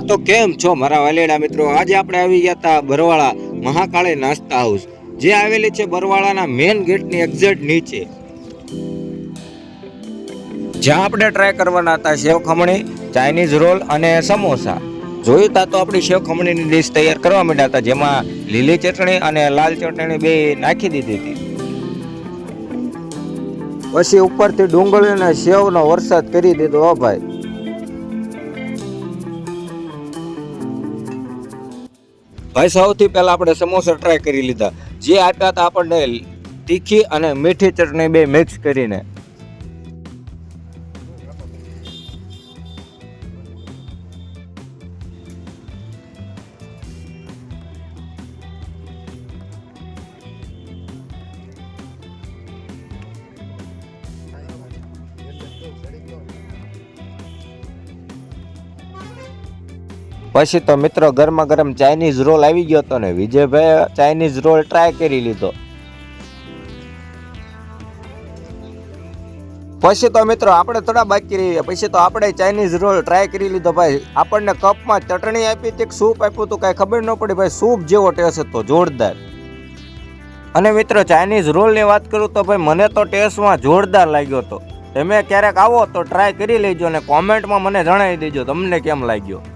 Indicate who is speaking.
Speaker 1: હા તો કેમ છો મારા વાલેડા મિત્રો? આજે આપણે આવી ગયા હતા બરવાળા મહાકાળે નાસ્તા હાઉસ, જે આવેલી છે બરવાળાના મેઇન ગેટની એક્ઝેક્ટ નીચે. જ્યાં આપણે ટ્રાય કરવાના હતા સેવ ખમણી ચાઇનીઝ રોલ અને સમોસા. જોયું તા તો આપણી સેવ ખમણીની ડીશ તૈયાર કરવા માંડ્યા હતા, જેમાં લીલી ચટણી અને લાલ ચટણી બે નાખી દીધી હતી. પછી ઉપરથી ડુંગળીના સેવનો વરસાદ કરી દીધો ભાઈ. ભાઈ, સૌથી પહેલા આપણે સમોસા ટ્રાય કરી લીધા. જે આપ્યા હતા આપણને તીખી અને મીઠી ચટણી બે મિક્સ કરીને. પછી તો મિત્રો ગરમા ગરમ ચાઇનીઝ રોલ આવી ગયો હતો ને વિજયભાઈ ચાઇનીઝ રોલ ટ્રાય કરી લીધો. પછી તો મિત્રો આપણે થોડા બાકી રહીએ. પછી તો આપણે ચાઇનીઝ રોલ ટ્રાય કરી લીધો ભાઈ. આપણને કપમાં ચટણી આપી હતી સૂપ આપ્યું હતું, કાંઈ ખબર ન પડી ભાઈ. સૂપ જેવો ટેસ્ટ હતો, જોરદાર. અને મિત્રો ચાઇનીઝ રોલની વાત કરું તો ભાઈ, મને તો ટેસ્ટમાં જોરદાર લાગ્યો હતો. તમે ક્યારેક આવો તો ટ્રાય કરી લેજો અને કોમેન્ટમાં મને જણાવી દેજો, તમને કેમ લાગ્યો?